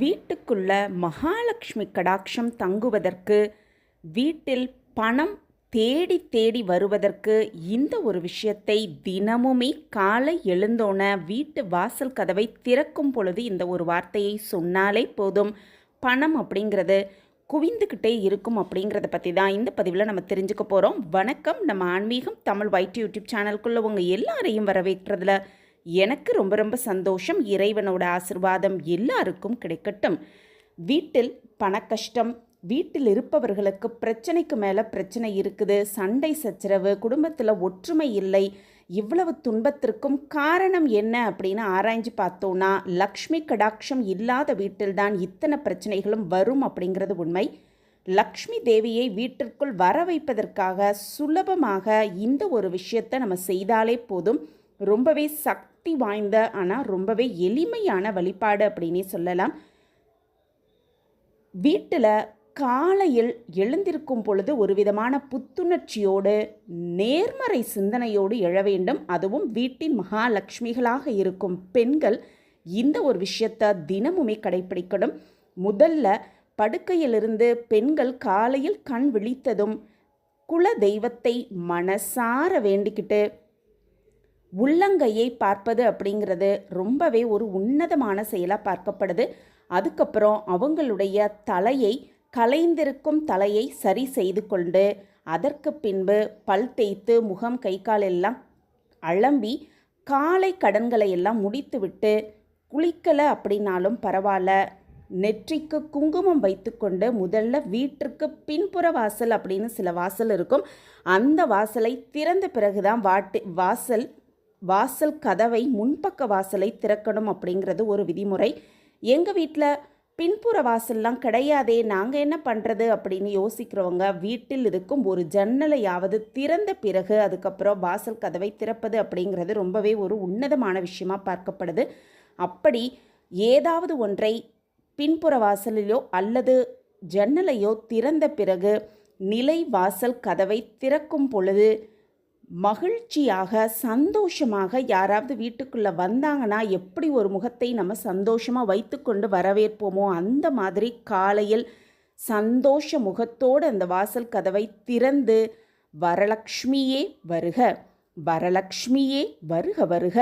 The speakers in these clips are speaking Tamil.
வீட்டுக்குள்ள மகாலட்சுமி கடாட்சம் தங்குவதற்கு வீட்டில் பணம் தேடி தேடி வருவதற்கு இந்த ஒரு விஷயத்தை தினமுமே காலை எழுந்தோன வீட்டு வாசல் கதவை திறக்கும் பொழுது இந்த ஒரு வார்த்தையை சொன்னாலே போதும். பணம் அப்படிங்கிறது குவிந்துக்கிட்டே இருக்கும் அப்படிங்கிறத பற்றி தான் இந்த பதிவில் நம்ம தெரிஞ்சுக்க போகிறோம் வணக்கம். நம்ம ஆன்மீகம் தமிழ் வைட் யூடியூப் சேனலுக்குள்ளே உங்கள் எல்லாரையும் வரவேற்கிறதுல எனக்கு ரொம்ப ரொம்ப சந்தோஷம். இறைவனோட ஆசிர்வாதம் எல்லாருக்கும் கிடைக்கட்டும். வீட்டில் பணக்கஷ்டம் வீட்டில் இருப்பவர்களுக்கு பிரச்சனைக்கு மேலே பிரச்சனை இருக்குது. சண்டை சச்சரவு குடும்பத்தில் ஒற்றுமை இல்லை. இவ்வளவு துன்பத்திற்கும் காரணம் என்ன அப்படின்னு ஆராய்ஞ்சு பார்த்தோன்னா லக்ஷ்மி கடாட்சம் இல்லாத வீட்டில்தான் இத்தனை பிரச்சனைகளும் வரும் அப்படிங்கிறது உண்மை. லக்ஷ்மி தேவியை வீட்டிற்குள் வர வைப்பதற்காக சுலபமாக இந்த ஒரு விஷயத்தை நம்ம செய்தாலே போதும். ரொம்பவே சக்தி சக்தி வாய்ந்த ஆனால் ரொம்பவே எளிமையான வழிபாடு அப்படின்னே சொல்லலாம். வீட்டில் காலையில் எழுந்திருக்கும் பொழுது ஒரு விதமான புத்துணர்ச்சியோடு நேர்மறை சிந்தனையோடு எழ வேண்டும். அதுவும் வீட்டின் மகாலட்சுமிகளாக இருக்கும் பெண்கள் இந்த ஒரு விஷயத்தை தினமுமே கடைபிடிக்கணும் முதல்ல படுக்கையிலிருந்து பெண்கள் காலையில் கண் விழித்ததும் குல தெய்வத்தை மனசார வேண்டிக்கிட்டு உள்ளங்கையை பார்ப்பது அப்படிங்கிறது ரொம்பவே ஒரு உன்னதமான செயலாக பார்க்கப்படுது. அதுக்கப்புறம் அவங்களுடைய தலையை கலைந்திருக்கும் தலையை சரி செய்து கொண்டு அதற்கு பின்பு பல் தேய்த்து முகம் கை கால் எல்லாம் அலம்பி காலை கடன்களை எல்லாம் முடித்துவிட்டு குளிக்கலை அப்படின்னாலும் பரவாயில்ல. நெற்றிக்கு குங்குமம் வைத்துக்கொண்டு முதல்ல வீட்டிற்கு பின்புற வாசல் அப்படின்னு சில வாசல் இருக்கும். அந்த வாசலை திறந்த பிறகுதான் வாட்டு வாசல் வாசல் கதவை முன்பக்க வாசலை திறக்கணும் அப்படிங்கிறது ஒரு விதிமுறை. எங்கள் வீட்டில் பின்புற வாசல்லாம் கிடையாதே நாங்கள் என்ன பண்ணுறது அப்படின்னு யோசிக்கிறவங்க வீட்டில் இருக்கும் ஒரு ஜன்னலையாவது திறந்த பிறகு அதுக்கப்புறம் வாசல் கதவை திறப்பது அப்படிங்கிறது ரொம்பவே ஒரு உன்னதமான விஷயமாக பார்க்கப்படுது. அப்படி ஏதாவது ஒன்றை பின்புற வாசலிலோ அல்லது ஜன்னலையோ திறந்த பிறகு நிலை வாசல் கதவை திறக்கும் பொழுது மகிழ்ச்சியாக சந்தோஷமாக யாராவது வீட்டுக்குள்ளே வந்தாங்கன்னா எப்படி ஒரு முகத்தை நம்ம சந்தோஷமாக வைத்துக்கொண்டு வரவேற்போமோ அந்த மாதிரி காலையில் சந்தோஷ முகத்தோடு அந்த வாசல் கதவை திறந்து வரலக்ஷ்மியே வருக வரலக்ஷ்மியே வருக வருக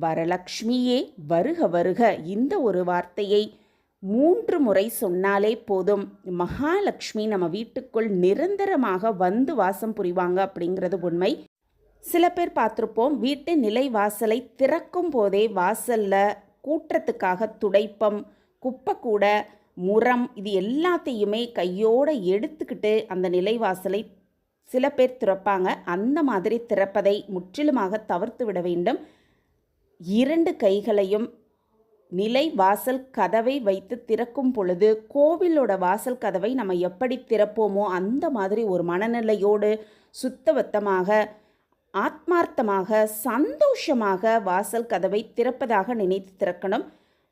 வரலக்ஷ்மியே வருக வருக. இந்த ஒரு வார்த்தையை மூன்று முறை சொன்னாலே போதும். மகாலட்சுமி நம்ம வீட்டுக்குள் நிரந்தரமாக வந்து வாசம் புரிவாங்க அப்படிங்கிறது உண்மை. சில பேர் பார்த்துருப்போம் வீட்டு நிலை வாசலை திறக்கும் போதே வாசலில் கூட்டுறதுக்காக துடைப்பம் குப்பைக்கூட முரம் இது எல்லாத்தையுமே கையோடு எடுத்துக்கிட்டு அந்த நிலை வாசலை சில பேர் திறப்பாங்க. அந்த மாதிரி திறப்பதை முற்றிலுமாக தவிர்த்து விட வேண்டும். இரண்டு கைகளையும் நிலை வாசல் கதவை வைத்து திறக்கும் பொழுது கோவிலோட வாசல் கதவை நம்ம எப்படி திறப்போமோ அந்த மாதிரி ஒரு மனநிலையோடு சுத்தபத்தமாக ஆத்மார்த்தமாக சந்தோஷமாக வாசல் கதவை திறப்பதாக நினைத்து திறக்கணும்.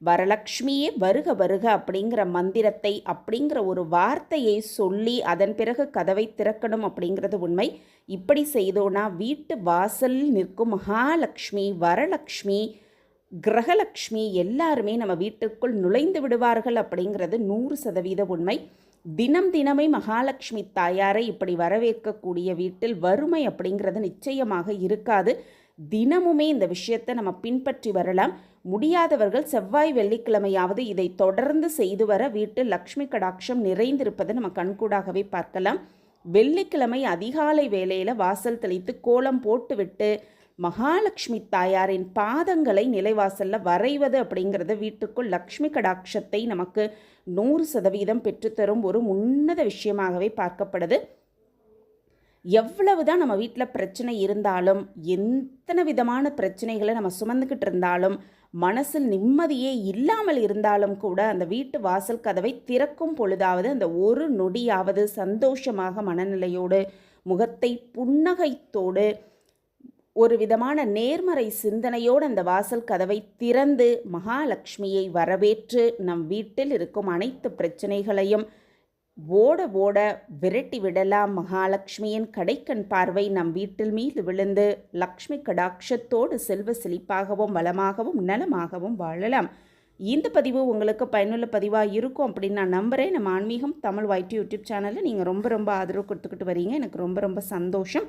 வரலக்ஷ்மியே வருக வருக அப்படிங்கிற மந்திரத்தை அப்படிங்கிற ஒரு வார்த்தையை சொல்லி அதன் பிறகு கதவை திறக்கணும் அப்படிங்கிறது உண்மை. இப்படி செய்தோன்னா வீட்டு வாசலில் நிற்கும் மகாலட்சுமி வரலக்ஷ்மி கிரகலக்ஷ்மி எல்லாருமே நம்ம வீட்டுக்குள் நுழைந்து விடுவார்கள் அப்படிங்கிறது நூறு சதவீத உண்மை. தினம் தினமே மகாலட்சுமி தாயாரை இப்படி வரவேற்கக்கூடிய வீட்டில் வறுமை அப்படிங்கிறது நிச்சயமாக இருக்காது. தினமுமே இந்த விஷயத்தை நம்ம பின்பற்றி வரலாம். முடியாதவர்கள் செவ்வாய் வெள்ளிக்கிழமையாவது இதை தொடர்ந்து செய்து வர வீட்டில் லக்ஷ்மி கடாட்சம் நிறைந்திருப்பதை நம்ம கண்கூடாகவே பார்க்கலாம். வெள்ளிக்கிழமை அதிகாலை வேளையில் வாசல் தெளித்து கோலம் போட்டுவிட்டு மகாலட்சுமி தாயாரின் பாதங்களை நிலைவாசல்ல வரைவது அப்படிங்கிறது வீட்டுக்குள் லக்ஷ்மி கடாட்சத்தை நமக்கு நூறு சதவீதம் பெற்றுத்தரும் ஒரு உன்னத விஷயமாகவே பார்க்கப்படுது. எவ்வளவுதான் நம்ம வீட்டில் பிரச்சனை இருந்தாலும் எத்தனை விதமான பிரச்சனைகளை நம்ம சுமந்துக்கிட்டு இருந்தாலும் மனசில் நிம்மதியே இல்லாமல் இருந்தாலும் கூட அந்த வீட்டு வாசல் கதவை திறக்கும் பொழுதாவது அந்த ஒரு நொடியாவது சந்தோஷமாக மனநிலையோடு முகத்தை புன்னகைத்தோடு ஒரு விதமான நேர்மறை சிந்தனையோடு அந்த வாசல் கதவை திறந்து மகாலட்சுமியை வரவேற்று நம் வீட்டில் இருக்கும் அனைத்து பிரச்சனைகளையும் ஓட ஓட விரட்டி விடலாம். மகாலட்சுமியின் கடைக்கண் பார்வை நம் வீட்டில் மீது விழுந்து லக்ஷ்மி கடாட்சத்தோடு செல்வ செழிப்பாகவும் வளமாகவும் நலமாகவும் வாழலாம். இந்த பதிவு உங்களுக்கு பயனுள்ள பதிவாக இருக்கும் அப்படின்னு நான் நம்புகிறேன் நம்ம ஆன்மீகம் தமிழ் வைட்டி யூடியூப் சேனலில் நீங்கள் ரொம்ப ரொம்ப ஆதரவு கொடுத்துக்கிட்டு வரீங்க. எனக்கு ரொம்ப ரொம்ப சந்தோஷம்.